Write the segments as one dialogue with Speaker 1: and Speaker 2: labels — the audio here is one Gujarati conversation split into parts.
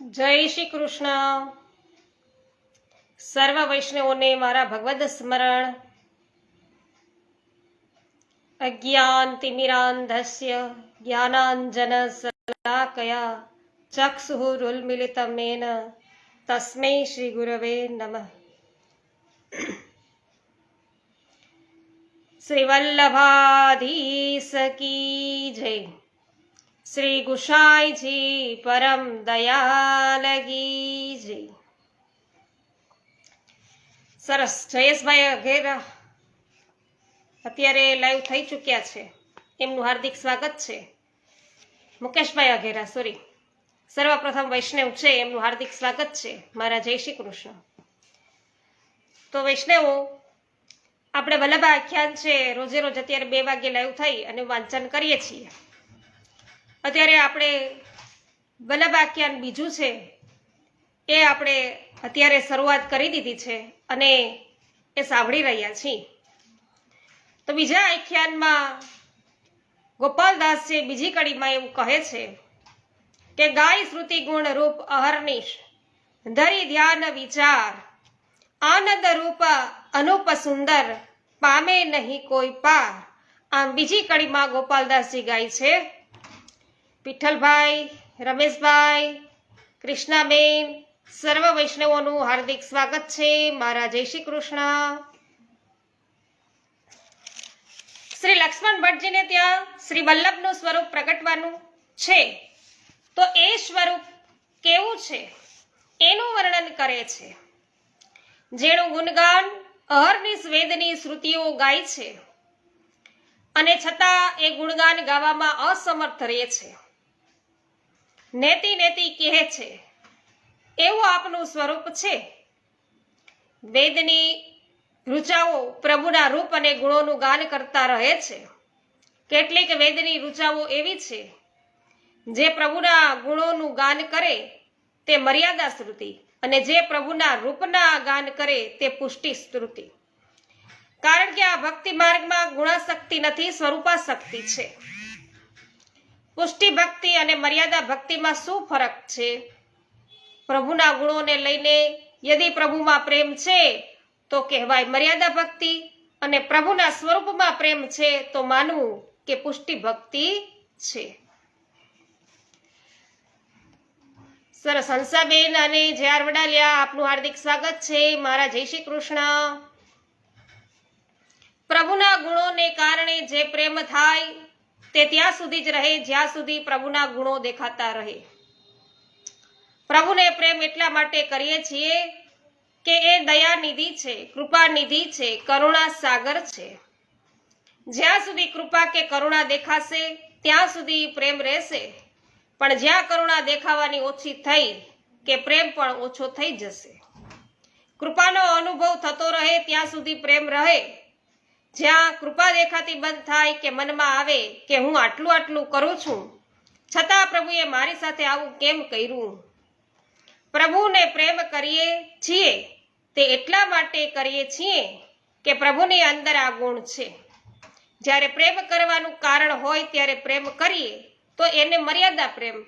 Speaker 1: જય શ્રી કૃષ્ણ. સર્વ વૈષ્ણવોને મારા ભગવદ સ્મરણ. અજ્ઞાન તિમિરાંધસ્ય જ્ઞાનાંજન સલાકયા ચક્ષુરુન્મિલિતમેન તસ્મૈ શ્રી ગુરવે નમઃ. શ્રી વલ્લભાધીશ કી જય. શ્રી ગુસાઈજી પરમ દયાલગી જી સરસ. જયેશભાઈ અઘેરા અત્યારે લાઈવ થઈ ચૂક્યા છે. એમનું હાર્દિક સ્વાગત છે. મુકેશભાઈ અઘેરા સોરી સર્વપ્રથમ વૈષ્ણવ છે, એમનું હાર્દિક સ્વાગત છે. મારા જય શ્રી કૃષ્ણ. તો વૈષ્ણવો, આપણે વલ્લભા આખ્યાન છે, રોજે રોજ અત્યારે બે વાગે લાઈવ થઈ અને વાંચન કરીએ છીએ. અત્યારે આપણે વલ્લભાખ્યાન બીજું છે, એ આપણે અત્યારે શરૂઆત કરી દીધી છે અને એ સાંભળી રહ્યા છીએ. તો બીજા આખ્યાનમાં ગોપાલદાસજી બીજી કડીમાં એવું કહે છે કે ગાય શ્રુતિ ગુણ રૂપ અહર્નિશ, ધરી ધ્યાન વિચાર, આનંદ રૂપ અનુપ સુંદર, પામે નહીં કોઈ પાર. આમ બીજી કડીમાં ગોપાલદાસજી ગાય છે વિઠ્ઠલભાઈ રમેશભાઈ, કૃષ્ણાબેન, સર્વ વૈષ્ણવોનું હાર્દિક સ્વાગત છે. મારા જય શ્રી કૃષ્ણ. શ્રી લક્ષ્મણ ભટ્ટજીને ત્યાં શ્રી વલ્લભનું સ્વરૂપ પ્રગટવાનું છે. તો એ સ્વરૂપ કેવું છે? એનું વર્ણન કરે છે. જેનું ગુણગાન અહર્નિશ વેદની શ્રુતિઓ ગાય છે. અને છતાં એ ગુણગાન ગાવામાં અસમર્થ રહે છે. નેતિ નેતિ કહે છે, એવું આપનું સ્વરૂપ છે. વેદની ઋચાઓ પ્રભુના રૂપ અને ગુણોનું ગાન કરતા રહે છે. કેટલીક વેદની ઋચાઓ એવી છે, જે પ્રભુના ગુણોનું ગાન કરે તે મર્યાદા શ્રુતિ અને જે પ્રભુના રૂપના ગાન કરે તે પુષ્ટિ સ્તુતિ. કારણ કે આ ભક્તિ માર્ગમાં ગુણાશક્તિ નથી સ્વરૂપા શક્તિ છે. પુષ્ટિ ભક્તિ અને મર્યાદા ભક્તિમાં શું ફરક છે? પ્રભુના ગુણોને લઈને યદિ પ્રભુમાં પ્રેમ છે, તો કહેવાય મર્યાદા ભક્તિ અને પ્રભુના સ્વરૂપમાં પ્રેમ છે, તો માનવું કે પુષ્ટિ ભક્તિ છે. સરસ, હંસાબેન અને જે આર વડાલિયા, આપનું હાર્દિક સ્વાગત છે. મારા જય શ્રી કૃષ્ણ. પ્રભુના ગુણોને કારણે જે પ્રેમ થાય તે ત્યાં સુધી જ રહે, જ્યાં સુધી પ્રભુના ગુણો દેખાતા રહે. પ્રભુને પ્રેમ એટલા માટે કરીએ છીએ કે એ દયાનિધિ છે કૃપા નિધિ છે, કરુણા સાગર છે. જ્યાં સુધી કૃપા કે કરુણા દેખાશે, ત્યાં સુધી પ્રેમ રહેશે. પણ જ્યાં કરુણા દેખાવાની ઓછી થઈ કે પ્રેમ પણ ઓછો થઈ જશે. કૃપાનો અનુભવ થતો રહે, ત્યાં સુધી પ્રેમ રહે. જ્યાં કૃપા દેખાતી બંધ થાય કે મનમાં આવે કે હું આટલું આટલું કરું છું, છતાં પ્રભુએ મારી સાથે આવું કેમ કર્યું? પ્રભુને પ્રેમ કરીએ છીએ, તે એટલા માટે કરીએ છીએ કે પ્રભુની અંદર આ ગુણ છે. જ્યારે પ્રેમ કરવાનું કારણ હોય ત્યારે પ્રેમ કરીએ, તો એને મર્યાદા પ્રેમ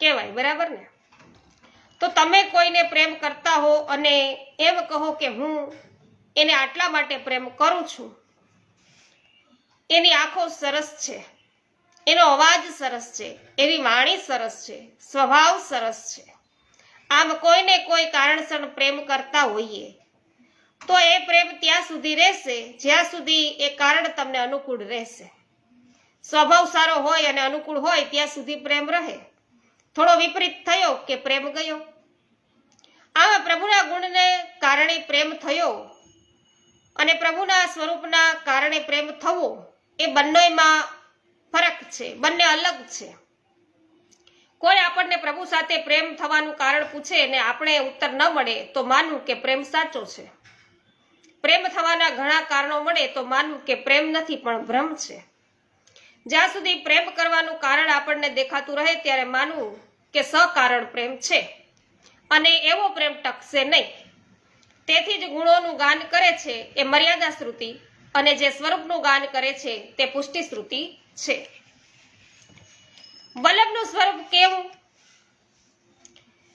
Speaker 1: કહેવાય, બરાબર ને? તો તમે કોઈને પ્રેમ કરતા હો અને એમ કહો કે હું એને આટલા માટે પ્રેમ કરું છું. એની આંખો સરસ છે. એનો અવાજ સરસ છે. એની વાણી સરસ છે. સ્વભાવ સરસ છે. આમ કોઈને કોઈ કારણસર પ્રેમ કરતા હોઈએ. તો એ પ્રેમ ત્યાં સુધી રહેશે. જ્યાં સુધી એ કારણ તમને અનુકૂળ રહેશે. સ્વભાવ સારો હોય અને અનુકૂળ હોય ત્યાં સુધી પ્રેમ રહે. થોડો વિપરીત થયો કે પ્રેમ ગયો? આમાં પ્રભુના ગુણને કારણે પ્રેમ થયો. અને પ્રભુના સ્વરૂપના કારણે પ્રેમ થવો એ બંનેમાં ફરક છે, બંને અલગ છે. કોઈ આપણને પ્રભુ સાથે પ્રેમ થવાનું કારણ પૂછે ને આપણે ઉત્તર ન મળે તો માનવું કે પ્રેમ સાચો છે. પ્રેમ થવાના ઘણા કારણો મળે તો માનવું કે પ્રેમ નથી પણ ભ્રમ છે. જ્યાં સુધી પ્રેમ કરવાનું કારણ આપણને દેખાતું રહે ત્યારે માનવું કે સકારણ પ્રેમ છે. અને એવો પ્રેમ ટકશે નહીં. તેથી જ ગુણોનું ગાન કરે છે એ મર્યાદા શ્રુતિ અને જે સ્વરૂપનું ગાન કરે છે તે પુષ્ટિ શ્રુતિ છે. વલ્લભનું સ્વરૂપ કેવું?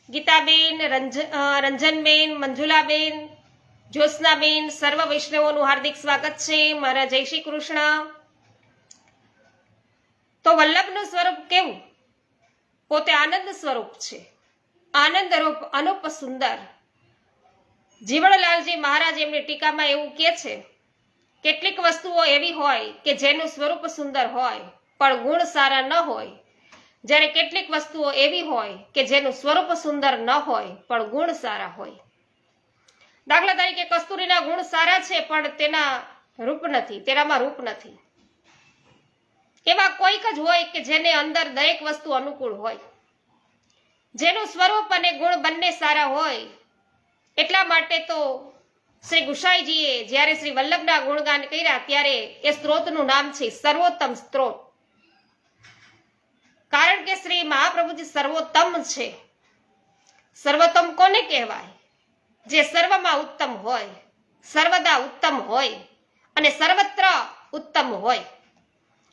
Speaker 1: ગીતાબેન, રંજ રંજનબેન, મંજુલાબેન, જ્યોત્સનાબેન, સર્વ વૈષ્ણવોનું હાર્દિક સ્વાગત છે. મારા જય શ્રી કૃષ્ણ. તો વલ્લભનું સ્વરૂપ કેવું? પોતે આનંદ સ્વરૂપ છે. આનંદ રૂપ અનુપ સુંદર. જીવણલાલજી મહારાજ એમની ટીકામાં એવું કે છે, કેટલીક વસ્તુઓ એવી હોય કે જેનું સ્વરૂપ સુંદર હોય, પણ ગુણ સારા ન હોય. જ્યારે કેટલીક વસ્તુઓ એવી હોય કે જેનું સ્વરૂપ સુંદર ન હોય, પણ ગુણ સારા હોય. દાખલા તરીકે કસ્તુરીના ગુણ સારા છે, પણ તેના રૂપ નથી, તેનામાં રૂપ નથી. એવા કોઈક જ હોય કે જેને અંદર દરેક વસ્તુ અનુકૂળ હોય. જેનું સ્વરૂપ અને ગુણ બંને સારા હોય એટલા માટે તો શ્રી ગુસાઈજીએ જ્યારે શ્રી વલ્લભના ગુણગાન કર્યા ત્યારે એ સ્ત્રોતનું નામ છે સર્વોત્તમ સ્ત્રોત. કારણ કે શ્રી મહાપ્રભુજી સર્વોત્તમ છે. સર્વોત્તમ કોને કહેવાય? જે સર્વમાં ઉત્તમ હોય, સર્વદા ઉત્તમ હોય અને સર્વત્ર ઉત્તમ હોય.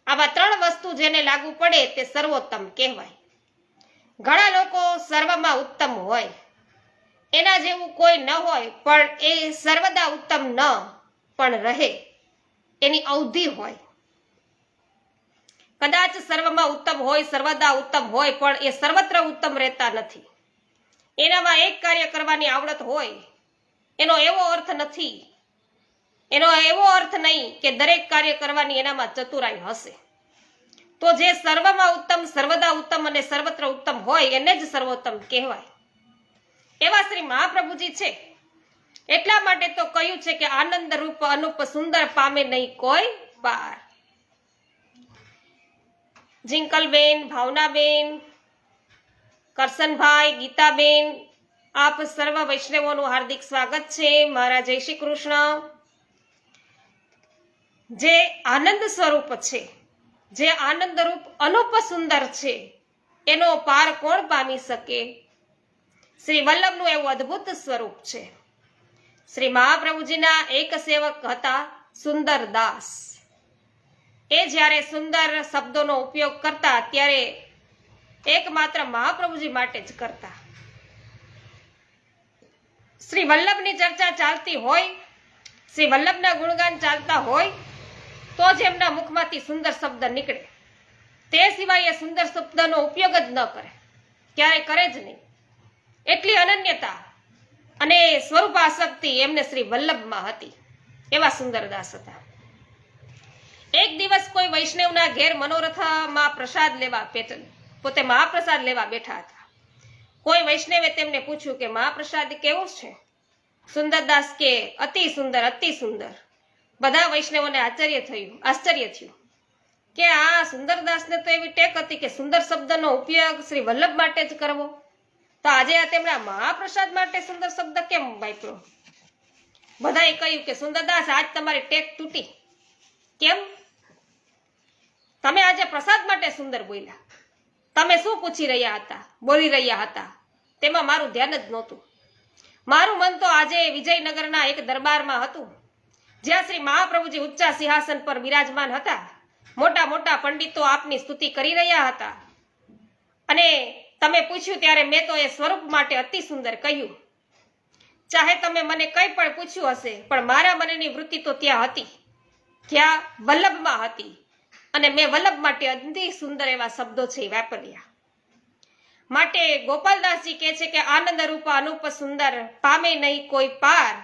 Speaker 1: આવા ત્રણ વસ્તુ જેને લાગુ પડે તે સર્વોત્તમ કહેવાય. ઘણા લોકો સર્વમાં ઉત્તમ હોય એના જેવું કોઈ ન હોય, પણ એ સર્વદા ઉત્તમ ન પણ રહે, એની અવધિ હોય. કદાચ સર્વમાં ઉત્તમ હોય, સર્વદા ઉત્તમ હોય, પણ એ સર્વત્ર ઉત્તમ રહેતા નથી. એનામાં એક કાર્ય કરવાની આવડત હોય, એનો એવો અર્થ નથી. એનો એવો અર્થ નહીં કે દરેક કાર્ય કરવાની એનામાં ચતુરાઈ હશે. તો જે સર્વમાં ઉત્તમ, સર્વદા ઉત્તમ અને સર્વત્ર ઉત્તમ હોય, એને જ સર્વોત્તમ કહેવાય. એવા શ્રી મહાપ્રભુજી છે. એટલા માટે તો કહ્યું છે કે આનંદ રૂપ અનુપ સુંદર પામે નહીં કોઈ બાર. જિંકલબેન, ભાવનાબેન કરશનભાઈ ગીતાબેન, આપ સર્વ વૈષ્ણવોનું હાર્દિક સ્વાગત છે. મારા જય શ્રી કૃષ્ણ. જે આનંદ સ્વરૂપ છે, જે આનંદ રૂપ અનુપ સુંદર છે, એનો પાર કોણ પામી શકે? શ્રી વલ્લભનું એવું અદ્ભુત સ્વરૂપ છે. શ્રી મહાપ્રભુજીના એક સેવક હતા સુંદર દાસ. એ જ્યારે સુંદર શબ્દોનો ઉપયોગ કરતા ત્યારે એકમાત્ર મહાપ્રભુજી માટે જ કરતા. શ્રી વલ્લભની ચર્ચા ચાલતી હોય, શ્રી વલ્લભના ગુણગાન ચાલતા હોય, તો જ એમના મુખમાંથી સુંદર શબ્દ નીકળે. તે સિવાય એ સુંદર શબ્દનો ઉપયોગ જ ન કરે. ક્યારે કરે જ નહીં. એટલી અનન્યતા અને સ્વરૂપ આશક્તિ એમને શ્રી વલ્લભમાં હતી. એવા સુંદરદાસ હતા. એક દિવસ કોઈ વૈષ્ણવના ઘેર મનોરથમાં પ્રસાદ લેવા પોતે મહાપ્રસાદ લેવા બેઠા હતા. કોઈ વૈષ્ણવે તેમને પૂછ્યું કે મહાપ્રસાદ કેવો છે? સુંદરદાસ કે અતિ સુંદર અતિ સુંદર. બધા વૈષ્ણવોને આશ્ચર્ય થયું આશ્ચર્ય થયું કે આ સુંદરદાસને તો એવી ટેક હતી કે સુંદર શબ્દનો ઉપયોગ શ્રી વલ્લભ માટે જ કરવો. તો આજે આ તેમણે મહાપ્રસાદ માટે સુંદર શબ્દ કેમ વાપર્યો? બધાએ કહ્યું કે, સુંદરદાસ, આજ તમારી ટેક તૂટી. કેમ? તમે આજે પ્રસાદ માટે સુંદર બોલ્યા. તમે શું પૂછી રહ્યા હતા? બોલી રહ્યા હતા. તેમાં મારું ધ્યાન જ નહોતું. મારું મન તો આજે વિજયનગરના એક દરબારમાં હતું. જ્યાં શ્રી મહાપ્રભુજી ઉચ્ચા સિંહાસન પર વિરાજમાન હતા. મોટા મોટા પંડિતો આપની સ્તુતિ કરી રહ્યા હતા. અને તમે પૂછ્યું ત્યારે મેં તો એ સ્વરૂપ માટે અતિ સુંદર કહ્યું. ચાહે તમે મને કંઈ પણ પૂછ્યું હશે, પણ મારા મનની વૃત્તિ તો ત્યાં હતી. ત્યાં વલ્લભમાં હતી. અને મેં વલ્લભ માટે અતિ સુંદર એવા શબ્દો છે વાપર્યા. માટે ગોપાલદાસજી કહે છે કે આનંદ રૂપ અનુપ સુંદર પામે નહીં કોઈ પાર.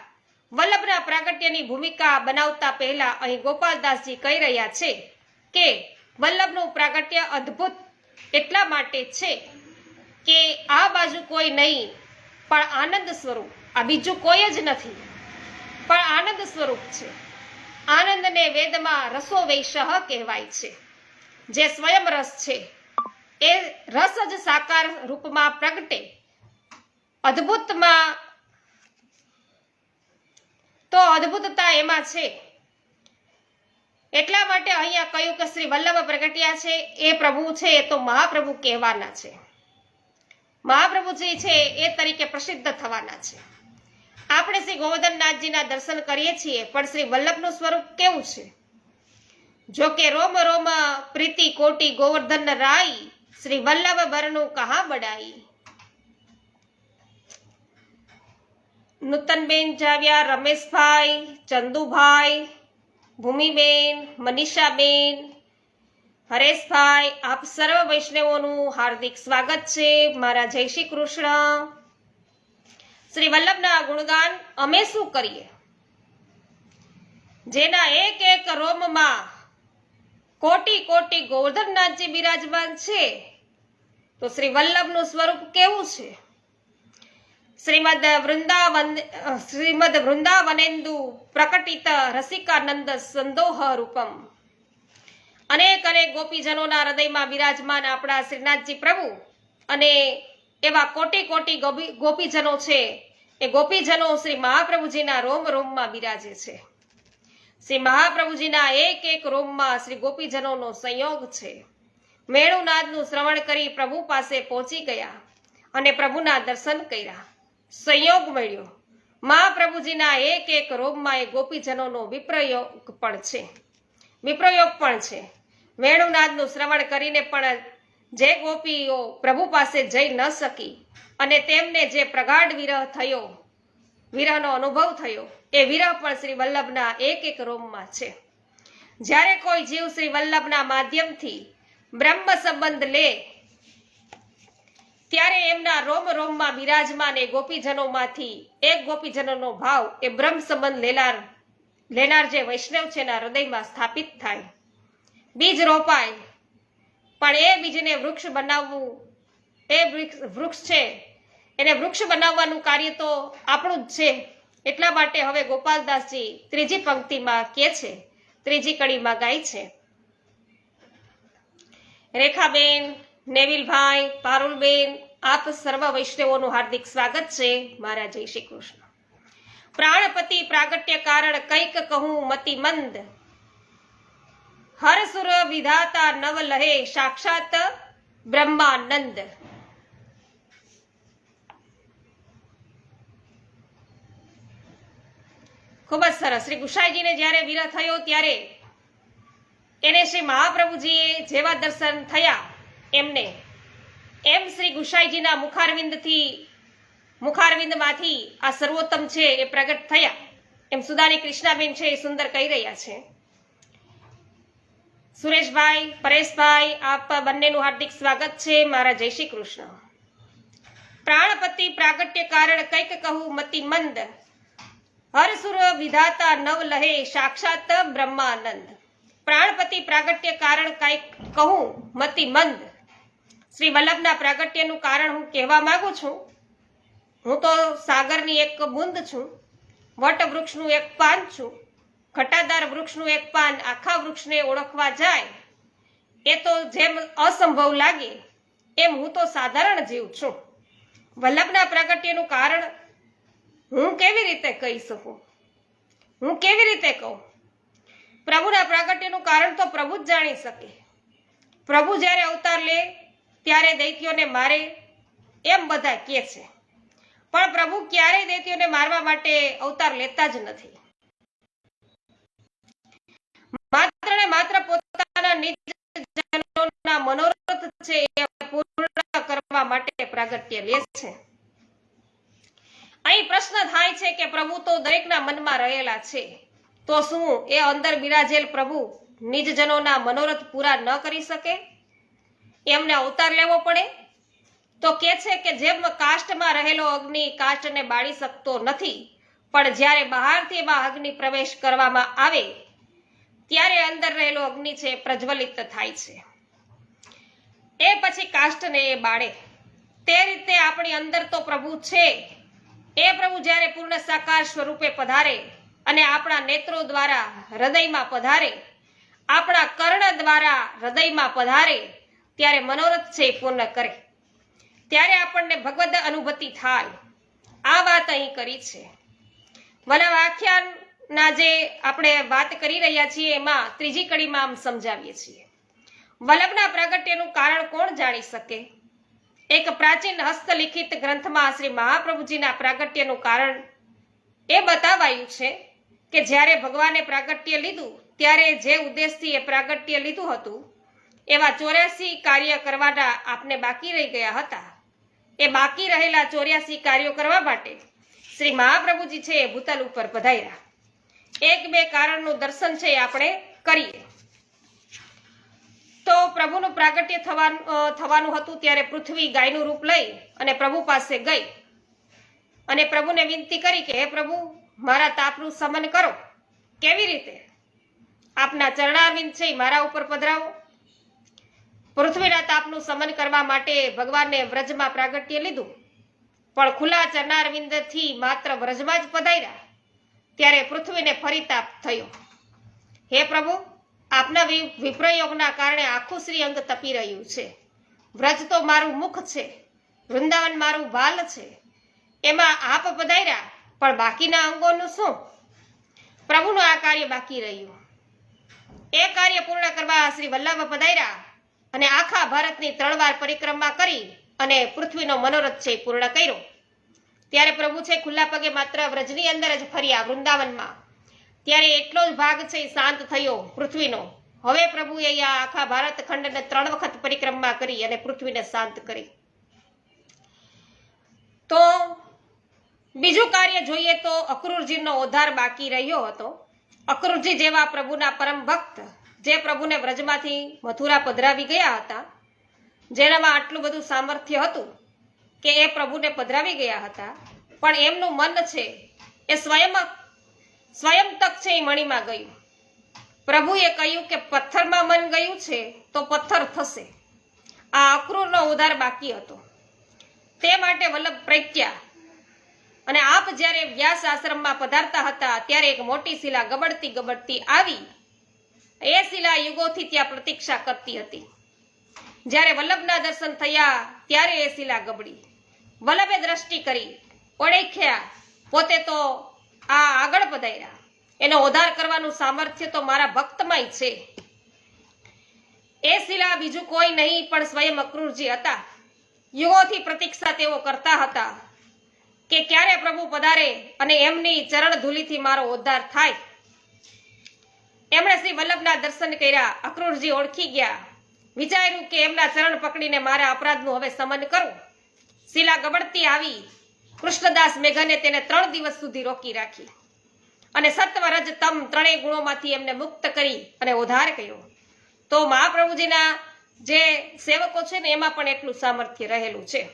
Speaker 1: વલ્લભના પ્રાગટ્યની ભૂમિકા બનાવતા પહેલા અહીં ગોપાલદાસજી કહી રહ્યા છે કે વલ્લભનું પ્રાગટ્ય અદ્ભુત એટલા માટે છે. કે આ બાજુ કોઈ નહીં, પણ આનંદ સ્વરૂપ. આ બીજું કોઈ જ નથી. પણ આનંદ સ્વરૂપ છે. આનંદને વેદમાં રસો વૈશહ કહેવાય છે. જે સ્વયં રસ છે, એ રસ જ સાકાર રૂપમાં પ્રગટે. અદ્ભુતમાં તો અદ્ભુતતા એમાં છે. એટલા માટે અહીંયા કહ્યું કે શ્રી વલ્લભ પ્રગટ્યા છે, એ પ્રભુ છે, એ તો મહાપ્રભુ કહેવાના છે. મહાપ્રભુજી છે એ તરીકે પ્રસિદ્ધ થવાના છે. આપણે શ્રી ગોવર્ધનનાથજીના દર્શન કરીએ છીએ, પણ શ્રી વલ્લભનું સ્વરૂપ કેવું છે? જો કે રોમ રોમ પ્રીતિ કોટી ગોવર્ધન રાઈ શ્રી વલ્લભ વરનું કહા બડાઈ? નૂતનબેન જાવ્યા રમેશભાઈ, ચંદુભાઈ, ભૂમિબેન, મનીષાબેન હરેશભાઈ, આપ સર્વ વૈષ્ણવોનું હાર્દિક સ્વાગત છે. મારા જય શ્રી કૃષ્ણ. શ્રી વલ્લભના ગુણગાન અમે શું કરીએ? જેના એક એક રોમમાં કોટી કોટી ગોવર્ધનનાથજી બિરાજમાન છે. તો શ્રી વલ્લભનું સ્વરૂપ કેવું છે? શ્રીમદ વૃંદાવન, શ્રીમદ વૃંદાવનેન્દુ પ્રકટિત રસિકાનંદ સંદોહ રૂપમ અનેક અનેક ગોપીજનોના હૃદયમાં બિરાજમાન આપણા શ્રીનાથજી પ્રભુ અને એવા કોટી કોટી ગોપી- ગોપીજનો છે. એ ગોપીજનો શ્રી મહાપ્રભુજીના રોમ રોમમાં બિરાજે છે. શ્રી મહાપ્રભુજીના એક એક રોમમાં શ્રી ગોપીજનોનો સંયોગ છે. મેળુનાદનું શ્રવણ કરી પ્રભુ પાસે પહોંચી ગયા અને પ્રભુના દર્શન કર્યા. સંયોગ મળ્યો. મહાપ્રભુજીના એક એક રોમમાં એ ગોપીજનોનો વિપ્રયોગ પણ છે. વિપ્રયોગ પણ છે. વેણુનાદનું શ્રવણ કરીને પણ જે ગોપીઓ પ્રભુ પાસે જઈ ન શકી અને તેમને જે પ્રગાઢ વિરહ થયો, વિરહનો અનુભવ થયો, એ વિરહ પણ શ્રી વલ્લભના એક એક રોમમાં છે. જ્યારે કોઈ જીવ શ્રી વલ્લભના માધ્યમથી બ્રહ્મ સંબંધ લે, ત્યારે એમના રોમ રોમમાં બિરાજમાન એ ગોપીજનોમાંથી એક ગોપીજનોનો ભાવ એ બ્રહ્મ સંબંધ લેનાર લેનાર જે વૈષ્ણવ છે એના હૃદયમાં સ્થાપિત થાય. બીજ રોપાય. પણ એ બીજને વૃક્ષ બનાવવું, એ વૃક્ષ છે. એને વૃક્ષ બનાવવાનું કાર્ય તો આપણું જ છે. એટલા માટે હવે ગોપાલદાસજી ત્રીજી પંક્તિમાં કે છે. ત્રીજી કડીમાં ગાય છે. રેખાબેન, નેવિલભાઈ, પારુલબેન, આપ સર્વ વૈષ્ણવોનું હાર્દિક સ્વાગત છે. મારા જય શ્રી કૃષ્ણ. પ્રાણપતિ પ્રાગટ્ય કારણ કંઈક કહું મતિ મંદ હર સુર વિધાતા નવ લહે સાક્ષાત બ્રહ્માનંદ. ખૂબ જ સરસ. શ્રી ગુસાઈજીને જ્યારે વિરહ થયો ત્યારે એને શ્રી મહાપ્રભુજીએ જેવા દર્શન થયા એમને. એમ શ્રી ગુસાઈજીના મુખારવિંદથી, મુખારવિંદમાંથી આ સર્વોત્તમ છે એ પ્રગટ થયા. એમ સુદાની કૃષ્ણાબેન છે એ સુંદર કહી રહ્યા છે. સુરેશભાઈ, પરેશભાઈ, આપ બંનેનું હાર્દિક સ્વાગત છે. મારા જય શ્રી કૃષ્ણ. પ્રાણપતિ પ્રાગટ્ય કારણ કંઈક કહું મતિ મંદ. હરસુર વિધાતા નવ લહે સાક્ષાત બ્રહ્માનંદ. પ્રાણપતિ પ્રાગટ્ય કારણ કંઈક કહું મતિ મંદ. શ્રી વલ્લભના પ્રાગટ્યનું કારણ હું કહેવા માંગુ છું. હું તો સાગરની એક બુંદ છું. વટ વૃક્ષનું એક પાન છું. ઘટાદાર વૃક્ષનું એક પાન આખા વૃક્ષને ઓળખવા જાય, એ તો જેમ અસંભવ લાગે, એમ હું તો સાધારણ જીવ છું. વલ્લભના પ્રાગટ્યનું કારણ હું કેવી રીતે કહી શકું? હું કેવી રીતે કહું? પ્રભુના પ્રાગટ્યનું કારણ તો પ્રભુ જ જાણી શકે. પ્રભુ જ્યારે અવતાર લે, ત્યારે દૈત્યોને મારે એમ બધા કહે છે. પણ પ્રભુ ક્યારેય દૈત્યોને મારવા માટે અવતાર લેતા જ નથી. માત્ર પોતાના નિજજનોના મનોરથ છે એ પૂર્ણ કરવા માટે પ્રાગટ્ય લે છે. અહીં પ્રશ્ન થાય છે કે પ્રભુ તો દરેકના મનમાં રહેલા છે. તો શું એ અંદર બિરાજેલ પ્રભુ નિજજનોના મનોરથ પૂરા ન કરી શકે? એમને અવતાર લેવો પડે? તો કે છે કે જેમ કાષ્ટમાં રહેલો અગ્નિ કાષ્ટને બાળી શકતો નથી, પણ જ્યારે બહારથી એમાં અગ્નિ પ્રવેશ કરવામાં આવે ત્યારે અંદર રહેલો અગ્નિ છે, પ્રજ્વલિત થાય છે. એ પછી કાષ્ટને એ બાળે. તે રીતે આપણી અંદર તો પ્રભુ છે. એ પ્રભુ જ્યારે પૂર્ણ સાકાર સ્વરૂપે પધારે અને આપણા નેત્રો દ્વારા હૃદયમાં પધારે, આપણા કર્ણ દ્વારા હૃદયમાં પધારે, ત્યારે મનોરથ છે પૂર્ણ કરે. ત્યારે આપણને ભગવદ અનુભૂતિ થાય. આ વાત અહીં કરી છે. વલ્લભ આખ્યાનના જે આપણે વાત કરી રહ્યા છીએ, એમાં ત્રીજી કડીમાં આમ સમજાવીએ છીએ. વલ્લભના પ્રાગટ્યનું કારણ કોણ જાણી શકે? એક પ્રાચીન હસ્તલિખિત ગ્રંથમાં શ્રી મહાપ્રભુજીના પ્રાગટ્યનું કારણ એ બતાવાયું છે કે જ્યારે ભગવાને પ્રાગટ્ય લીધું, ત્યારે જે ઉદ્દેશથી એ પ્રાગટ્ય લીધું હતું, એવા ચોર્યાસી કાર્ય કરવાના આપને બાકી રહી ગયા હતા. એ બાકી રહેલા ચોર્યાસી કાર્યો કરવા માટે શ્રી મહાપ્રભુજી છે એ ભૂતલ ઉપર પધાર્યા. એક બે કારણનું દર્શન છે આપણે કરીએ. તો પ્રભુનું પ્રાગટ્ય થવાનું થવાનું હતું ત્યારે પૃથ્વી ગાયનું રૂપ લઈ અને પ્રભુ પાસે ગઈ. અને પ્રભુને વિનંતી કરી કે, હે પ્રભુ, મારા તાપનું સમન કરો. કેવી રીતે? આપના ચરણારવિંદ છે મારા ઉપર પધરાવો. પૃથ્વીના તાપનું સમન કરવા માટે ભગવાનને વ્રજમાં પ્રાગટ્ય લીધું. પણ ખુલ્લા ચરણારવિંદથી માત્ર વ્રજમાં જ પધાર્યા. ત્યારે પૃથ્વીને ફરી તાપ થયો. હે પ્રભુ, આપના વિપ્રયોગના કારણે આખું શ્રી અંગ તપી રહ્યું છે. વ્રજ તો મારું મુખ છે, વૃંદાવન મારું વાલ છે. એમાં આપ પધાર્યા, પણ બાકીના અંગોનું શું? પ્રભુનું આ કાર્ય બાકી રહ્યું. એ કાર્ય પૂર્ણ કરવા શ્રી વલ્લભ પધાર્યા અને આખા ભારતની ત્રણ વાર પરિક્રમા કરી અને પૃથ્વીનો મનોરથ છે પૂર્ણ કર્યો. ત્યારે પ્રભુ છે, ખુલ્લા પગે માત્ર વ્રજની અંદર જ ફર્યા વૃંદાવનમાં. ત્યારે એટલો જ ભાગ છે, શાંત થયો પૃથ્વીનો. હવે પ્રભુએ અહીંયા આખા ભારત ખંડને ત્રણ વખત પરિક્રમા કરી અને પૃથ્વીને શાંત કરી. તો બીજું કાર્ય જોઈએ તો અક્રૂરજીનો ઉદ્ધાર બાકી રહ્યો હતો. અક્રૂરજી જેવા પ્રભુના પરમ ભક્ત, જે પ્રભુને વ્રજમાંથી મથુરા પધરાવી ગયા હતા, જેનામાં આટલું બધું સામર્થ્ય હતું. કે એ પ્રભુને પધરાવી ગયા હતા. પણ એમનું મન છે, એ સ્વયં સ્વયં તક છે એ મણીમાં ગયું. પ્રભુએ કહ્યું કે પથ્થરમાં મન ગયું છે, તો પથ્થર થશે. આ અક્રૂરનો ઉધાર બાકી હતો. તે માટે વલ્લભ પ્રેક્યા અને આપ જ્યારે વ્યાસ આશ્રમમાં પધારતા હતા, ત્યારે એક મોટી શિલા ગબડતી ગબડતી આવી. એ શિલા યુગોથી ત્યાં પ્રતીક્ષા કરતી હતી. જ્યારે વલ્લભના દર્શન થયા, ત્યારે એ શિલા ગબડી. વલ્લભે દ્રષ્ટિ કરી ઓળખ્યા. પોતે તો આ આગળ પધાર્યા. એનો ઉદ્ધાર કરવાનું સામર્થ્ય તો મારા ભક્તમાંય છે. એ શિલા બીજું કોઈ નહીં, પણ સ્વયં અક્રૂરજી હતા. યુગોથી પ્રતીક્ષા તેઓ કરતા હતા કે ક્યારે પ્રભુ પધારે અને એમની ચરણ ધૂલીથી મારો ઉદ્ધાર થાય. એમણે શ્રી વલ્લભના દર્શન કર્યા. અક્રૂરજી ઓળખી ગયા. વિચાર્યું કે એમના ચરણ પકડીને મારા અપરાધનું હવે સમન કરું. શિલા ગબડતી આવી. કૃષ્ણદાસ મેઘને તેને ત્રણ દિવસ સુધી રોકી રાખી. અને સત્વ રજ તમ ત્રણેય ગુણોમાંથી એમને મુક્ત કરી અને ઉધાર કર્યો. તો મહાપ્રભુજીના જે સેવકો છે ને, એમાં પણ એટલું સામર્થ્ય રહેલું છે.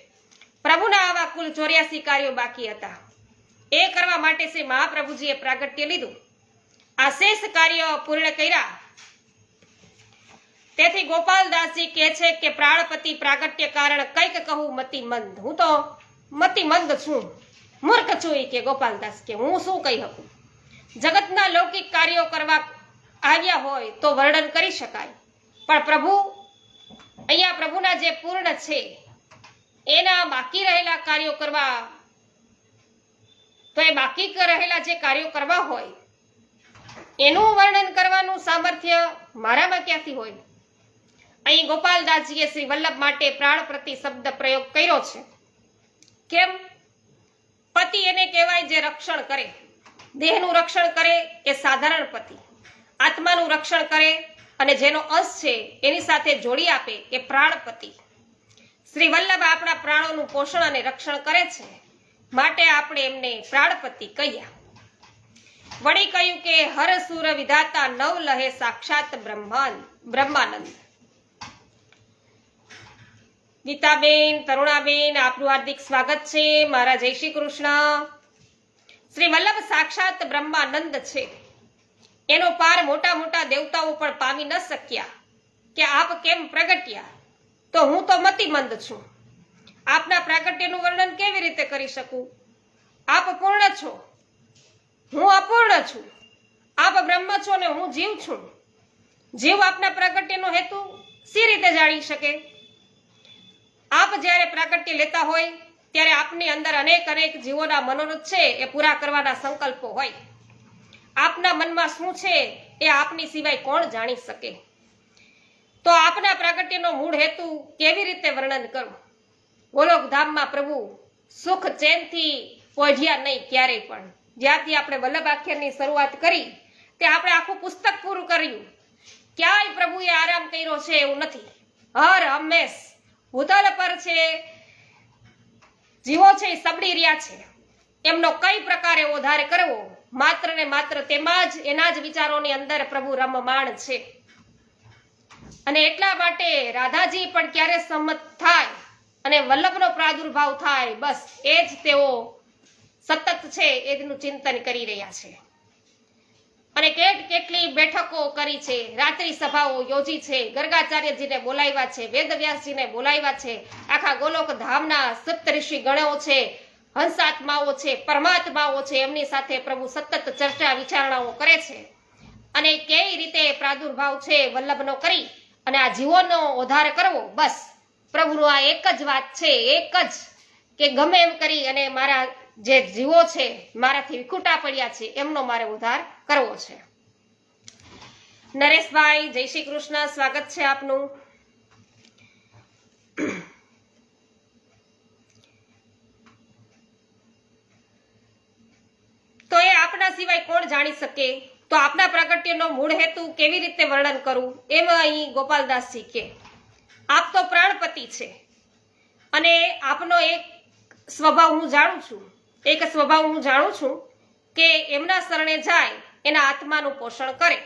Speaker 1: પ્રભુના આવા કુલ ચોર્યાસી કાર્યો બાકી હતા. એ કરવા માટે શ્રી મહાપ્રભુજીએ પ્રાગટ્ય લીધું. આ શેષ કાર્ય પૂર્ણ કર્યા. તેથી ગોપાલદાસજી કહે છે કે પ્રાણપતિ પ્રાગટ્ય કારણ કંઈક કહું મતિ મંદ હું તો મતિ મંદ છું. મૂર્ખ છું કે ગોપાલદાસ કે હું શું કહી શકું? જગતના લૌકિક કાર્યો કરવા આવ્યા હોય તો વર્ણન કરી શકાય. પણ પ્રભુ, અહીંયા પ્રભુના જે પૂર્ણ છે, એના બાકી રહેલા કાર્યો કરવા, તો એ બાકી રહેલા જે કાર્યો કરવા હોય, એનું વર્ણન કરવાનું સામર્થ્ય મારામાં ક્યાંથી હોય? અહીં ગોપાલદાસજીએ શ્રી વલ્લભ માટે પ્રાણ પ્રતિ શબ્દ પ્રયોગ કર્યો છે. કેમ? પતિ એને કહેવાય જે રક્ષણ કરે. દેહનું રક્ષણ કરે એ સાધારણ પતિ. આત્માનું રક્ષણ કરે અને જેનો અંશ છે એની સાથે જોડી આપે એ પ્રાણપતિ શ્રી વલ્લભ આપણા પ્રાણોનું પોષણ અને રક્ષણ કરે છે. માટે આપણે એમને પ્રાણપતિ કહ્યા વળી કહ્યું કે હર સુર વિધાતા નવ લહે સાક્ષાત બ્રહ્માન બ્રહ્માનંદ. ગીતાબેન, તરુણાબેન, આપનું હાર્દિક સ્વાગત છે. મારા જય શ્રી કૃષ્ણ. શ્રી વલ્લભ સાક્ષાત બ્રહ્માનંદ છે. એનો પાર મોટા મોટા દેવતાઓ પણ પામી ન શક્યા કે આપ કેમ પ્રગટ્યા? તો હું તો મતિમંદ છું. આપના પ્રાગટ્યનું વર્ણન કેવી રીતે કરી શકું? આપ પૂર્ણ છો? હું અપૂર્ણ છું. આપ બ્રહ્મ છો ને હું જીવ છું. જીવ આપના પ્રાગટ્યનો હેતુ સી રીતે જાણી શકે? આપ જ્યારે પ્રાગટ્ય લેતા હોય, ત્યારે આપની અંદર અનેક અનેક જીવોના મનોરથ છે, એ પૂરા કરવાના સંકલ્પો હોય. આપના મનમાં શું છે, એ આપની સિવાય કોણ જાણી શકે? તો આપના પ્રાગટ્યનો મૂળ હેતુ કેવી રીતે વર્ણન કરવું? ગોલોકધામમાં પ્રભુ સુખ ચેનથી પહોંચ્યા નહીં ક્યારેય પણ. જ્યાંથી આપણે વલ્લભ આખ્યાનની શરૂઆત કરી, તે આપણે આખું પુસ્તક પૂરું કર્યું. ક્યાંય પ્રભુએ આરામ કર્યો છે એવું નથી. હર હંમેશ ભૂતલ પર છે, જીવો છે સબડી રહ્યા છે. એમનો કઈ પ્રકારે વધારે કરવો? માત્ર ને માત્ર તેમાં જ, એના જ વિચારોની અંદર પ્રભુ રમમાણ છે. અને એટલા માટે રાધાજી પણ ક્યારે સંમત થાય અને વલ્લભનો પ્રાદુર્ભાવ થાય, બસ એ જ તેઓ સતત છે, એનું ચિંતન કરી રહ્યા છે. અને કેટ કેટલી બેઠકો કરી છે, રાત્રિ સભાઓ યોજી છે, ગર્ગાચાર્યજીને બોલાવ્યા છે, વેદવ્યાસજીને બોલાવ્યા છે, આખા ગોલોક ધામના સપ્તઋષિ ગણો છે, હંસાત્માઓ છે, પરમાત્માઓ છે, એમની સાથે પ્રભુ સતત ચર્ચા વિચારણાઓ કરે છે. અને કેવી રીતે પ્રાદુર્ભાવ છે વલ્લભનો કરી અને આ જીવોનો ઉદ્ધાર કરવો, બસ. પ્રભુનું આ એક જ વાત છે, એક જ કે ગમે એમ કરી અને મારા જે જીવો છે, મારાથી વિખૂટા પડ્યા છે, એમનો મારે ઉદ્ધાર કરવો છે. નરેશભાઈ, જય શ્રી કૃષ્ણ, સ્વાગત છે આપનું. તો એ આપના સિવાય કોણ જાણી શકે? તો આપના પ્રાગટ્યનો મૂળ હેતુ કેવી રીતે વર્ણન કરવું એમાં અહીં ગોપાલદાસજી કે, આપ તો પ્રાણપતિ છે અને આપનો એક સ્વભાવ હું જાણું છું. એક સ્વભાવ હું જાણું છું કે એમના શરણે જાય, એના આત્માનું પોષણ કરે.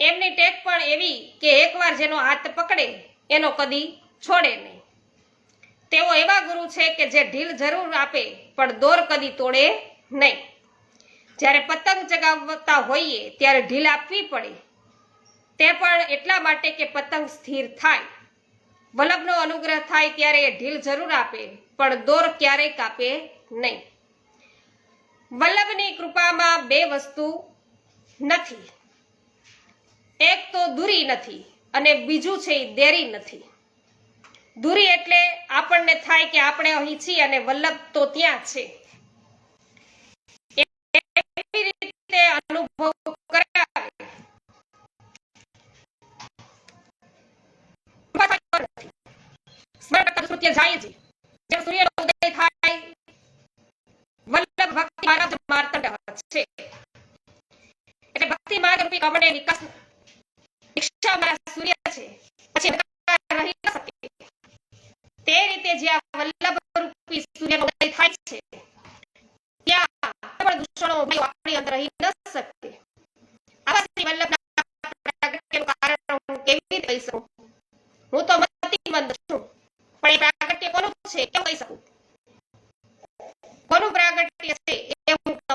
Speaker 1: એમની ટેક પણ એવી કે એકવાર જેનો હાથ પકડે, એનો કદી છોડે નહીં. તેઓ એવા ગુરુ છે કે જે ઢીલ જરૂર આપે, પણ દોર કદી તોડે નહીં. જ્યારે પતંગ ચગાવતા હોઈએ, ત્યારે ઢીલ આપવી પડે. તે પણ એટલા માટે કે પતંગ સ્થિર થાય. વલ્લભનો અનુગ્રહ થાય ત્યારે એ ઢીલ જરૂર આપે, પણ દોર ક્યારેય કાપે નહીં. વલ્લભની કૃપામાં બે વસ્તુ નથી. એક તો દૂરી નથી અને બીજું છે એ દેરી નથી. દૂરી એટલે આપણને થાય કે આપણે અહીં છીએ અને વલ્લભ તો ત્યાં છે. અનુભવ જાય ભક્તિ માર્ગ માર્તંડ છે. એટલે ભક્તિ માર્ગ રૂપી કમળે વિકાસ દીક્ષા મારા સૂર્ય છે. પછી રહી ન શકે. તે રીતે જ્યાં વલ્લભ રૂપી સૂર્યનો ઉદય થાય છે, ત્યાં પણ દૂષણો આપણી અંદર રહી ન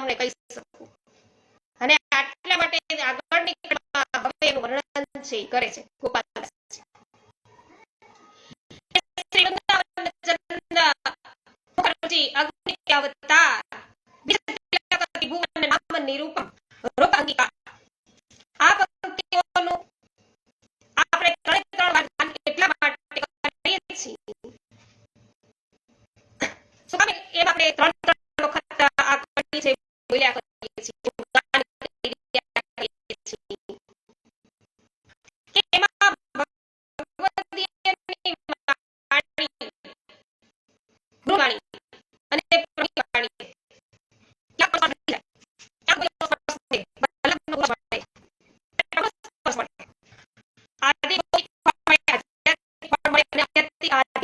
Speaker 1: તમને કહી શકું. અને આટલા માટે આગળની હવે એનું વર્ણન છે કરે છે. ગોપાલદાસ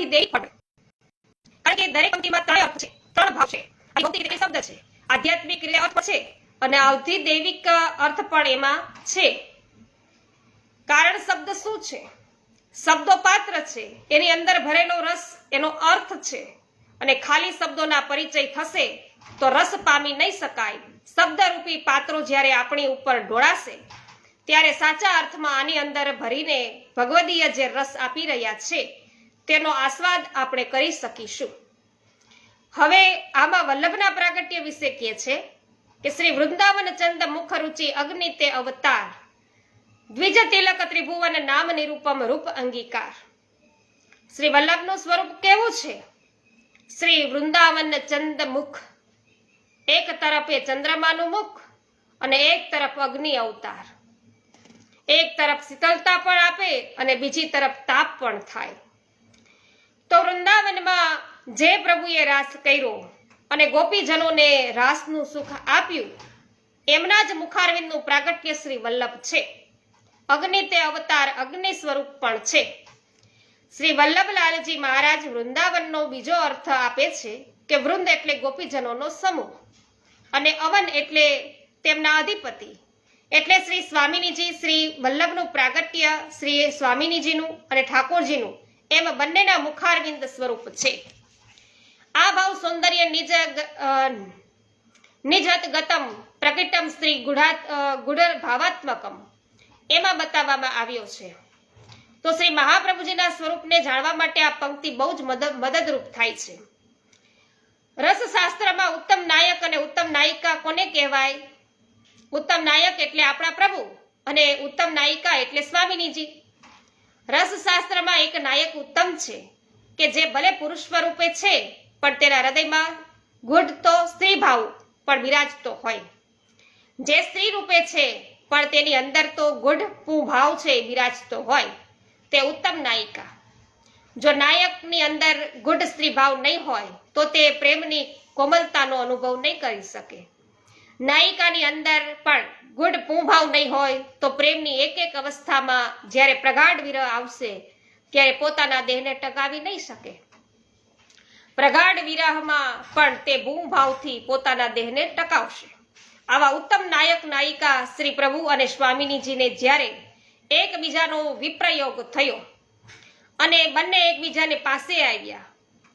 Speaker 1: આધિદૈવિક ફળ કારણ કે દરેક પંક્તિમાં ત્રણ અર્થ છે. ત્રણ ભાવ છે. એટલે શબ્દ છે. આધ્યાત્મિક એટલે અર્થ છે અને આધિદૈવિક અર્થ પણ એમાં છે. કારણ શબ્દ શું છે? શબ્દો પાત્ર છે. એની અંદર ભરેલો રસ, એનો અર્થ છે. અને ખાલી શબ્દોના પરિચય થશે તો રસ પામી નહીં શકાય. શબ્દરૂપી પાત્રો જ્યારે આપણી ઉપર ઢોળાશે, ત્યારે સાચા અર્થમાં આની અંદર ભરીને ભગવદીય જે રસ આપી રહ્યા છે તેનો આસ્વાદ આપણે કરી શકીશું. હવે આમાં વલ્લભના પ્રાગટ્ય વિશે કહે છે કે શ્રી વૃંદાવન ચંદ મુખ રુચિ અગ્નિ તે અવતાર, દ્વિજ તિલક ત્રિભુવન નામ નિરૂપમ રૂપ અંગીકાર. શ્રી વલ્લભનું સ્વરૂપ કેવું છે? શ્રી વૃંદાવન ચંદ મુખ, એક તરફ એ ચંદ્રમાનું મુખ અને એક તરફ અગ્નિ અવતાર. એક તરફ શીતલતા પણ આપે અને બીજી તરફ તાપ પણ થાય. તો વૃંદાવનમાં જે પ્રભુએ રાસ કર્યો અને ગોપીજનોને રાસનું સુખ આપ્યું. એમના જ મુખારવિંદનું પ્રાગટ્ય શ્રી વલ્લભ છે. અગ્નિ તે અવતાર અગ્નિ સ્વરૂપ પણ છે. શ્રી વલ્લભલાલજી મહારાજ વૃંદાવનનો બીજો અર્થ આપે છે કે વૃંદ એટલે ગોપીજનોનો સમૂહ. અને અવન એટલે તેમના અધિપતિ. એટલે શ્રી સ્વામિનીજી શ્રી વલ્લભનું પ્રાગટ્ય શ્રી સ્વામિનીજીનું અને ઠાકોરજીનું. એમ બંનેના મુખારવિંદ સ્વરૂપ છે. આ ભાવ સૌંદર્ય નિજ નિજત ગતમ, પ્રકટમ સ્ત્રી ગુઢાત ગુઢર ગુઢ ભાવાત્મકમ એમાં બતાવવામાં આવ્યો છે. તો શ્રી મહાપ્રભુજીના સ્વરૂપને જાણવા માટે આ પંક્તિ બહુ જ મદદ મદદરૂપ થાય છે. રસશાસ્ત્રમાં ઉત્તમ નાયક અને ઉત્તમ નાયિકા કોને કહેવાય? ઉત્તમ નાયક એટલે આપણા પ્રભુ અને ઉત્તમ નાયિકા એટલે સ્વામિનીજી. રસશાસ્ત્રમાં એક નાયક ઉત્તમ છે કે જે ભલે પુરુષ સ્વરૂપે છે, પણ તેના હૃદયમાં ગુઢ તો સ્ત્રી ભાવ પણ બિરાજતો હોય. જે સ્ત્રી રૂપે છે, પણ તેની અંદર તો ગુઢ પુભાવ છે બિરાજતો હોય. તે ઉત્તમ નાયિકા. જો નાયકની અંદર ગુઢ સ્ત્રી ભાવ નહીં હોય, તો તે પ્રેમની કોમલતાનો અનુભવ નહીં કરી શકે. નાયિકાની અંદર પણ ગુઢ પૂંભાવ નહીં હોય તો પ્રેમની એક એક અવસ્થામાં જ્યારે પ્રગાઢ વિરહ આવશે, ત્યારે પોતાના દેહને ટકાવી નહીં શકે. પ્રગાઢ વિરહમાં પણ તે ભૂભાવથી પોતાના દેહને ટકાવશે. આવા ઉત્તમ નાયક નાયિકા શ્રી પ્રભુ અને સ્વામિનીજીને જ્યારે એકબીજાનો વિપ્રયોગ થયો અને બંને એકબીજાને પાસે આવ્યા,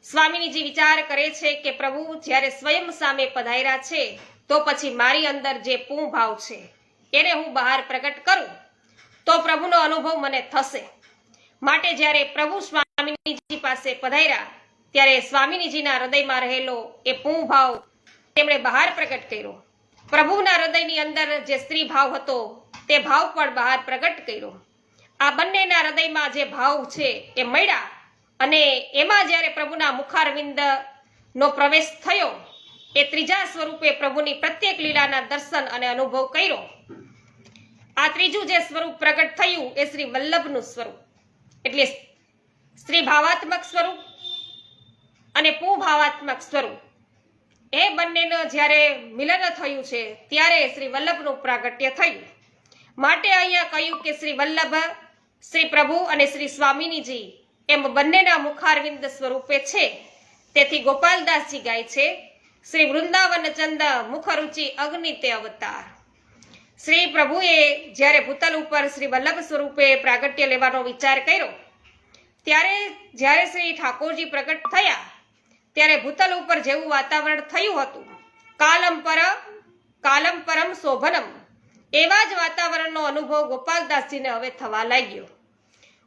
Speaker 1: સ્વામિનીજી વિચાર કરે છે કે પ્રભુ જ્યારે સ્વયં સામે પધાર્યા છે તો પછી મારી અંદર જે પૂ ભાવ છે, એને હું બહાર પ્રગટ કરું, તો પ્રભુનો અનુભવ મને થશે. માટે જ્યારે પ્રભુ સ્વામીજી પાસે પધાર્યા, ત્યારે સ્વામીજીના હૃદયમાં રહેલો એ પૂ ભાવ તેમણે બહાર પ્રગટ કર્યો. પ્રભુના હૃદયની અંદર જે સ્ત્રી ભાવ હતો, તે ભાવ પણ બહાર પ્રગટ કર્યો. આ બંનેના હૃદયમાં જે ભાવ છે, એ મળ્યા અને એમાં જ્યારે પ્રભુના મુખારવિંદ નો પ્રવેશ થયો એ ત્રીજા સ્વરૂપે પ્રભુની પ્રત્યેક લીલાના દર્શન અને અનુભવ કર્યો. આ ત્રીજું જે સ્વરૂપ પ્રગટ થયું એ શ્રી વલ્લભનું સ્વરૂપ. એટલે સ્ત્રી ભાવાત્મક સ્વરૂપ અને પુભાવાત્મક સ્વરૂપ. એ બંનેનો જ્યારે મિલન થયું છે, ત્યારે શ્રી વલ્લભનું પ્રાગટ્ય થયું. માટે અહીંયા કહ્યું કે શ્રી વલ્લભ, શ્રી પ્રભુ અને શ્રી સ્વામિનીજી એમ બંનેના મુખારવિંદ સ્વરૂપે છે. તેથી ગોપાલદાસજી ગાય છે શ્રી વૃંદાવન ચંદ મુખરુચિ અગ્નિ તે અવતાર. શ્રી પ્રભુએ જ્યારે ભૂતલ ઉપર શ્રી વલ્લભ સ્વરૂપે પ્રાગટ્ય લેવાનો વિચાર કર્યો, ત્યારે જ્યારે શ્રી ઠાકોરજી પ્રગટ થયા, ત્યારે ભૂતલ ઉપર જેવું વાતાવરણ થયું હતું. કાલમ પર, કાલમ પરમ શોભનમ. એવા જ વાતાવરણનો અનુભવ ગોપાલદાસજીને હવે થવા લાગ્યો.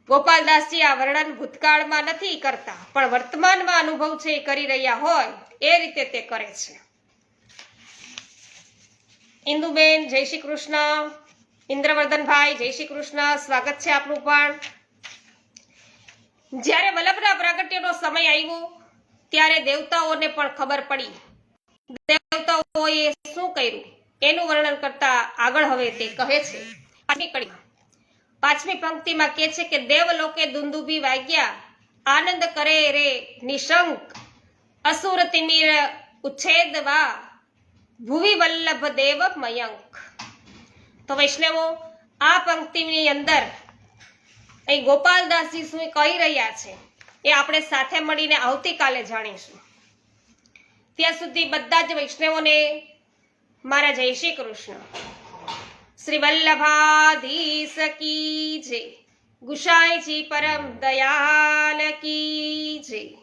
Speaker 1: ગોપાલદાસજી આ વર્ણન ભૂતકાળમાં નથી કરતા, પણ વર્તમાનમાં અનુભવ છે એ કરી રહ્યા હોય એ રીતે તે કરે છે. ઇન્દુબેન, જય શ્રી કૃષ્ણ. ઇન્દ્રવર્ધનભાઈ, જય શ્રી કૃષ્ણ. સ્વાગત છે આપનું પણ. જ્યારે વલ્લભના પ્રાગટ્યનો સમય આવ્યો, ત્યારે દેવતાઓને પણ ખબર પડી. દેવતાઓએ શું કર્યું? એનું વર્ણન કરતા આગળ હવે તે કહે છે. પાંચમી પંક્તિમાં કહે છે કે દેવલોકે દુંદુભી વાગ્યા. આનંદ કરે રે નિશંક. અસુર તિમિર ઉચ્છેદવા ભુવિ વલ્લભ દેવ મયંક તો વૈષ્ણવો આ પંક્તિની અંદર અહીં ગોપાલદાસજી શું કહી રહ્યા છે એ આપણે સાથે મળીને આવતીકાલે જાણીશું ત્યાં સુધી બધા જ વૈષ્ણવોને મારા જય શ્રી કૃષ્ણ શ્રી વલ્લભાધીશ કી જય ગુસાઈજી પરમ દયાલ કી જય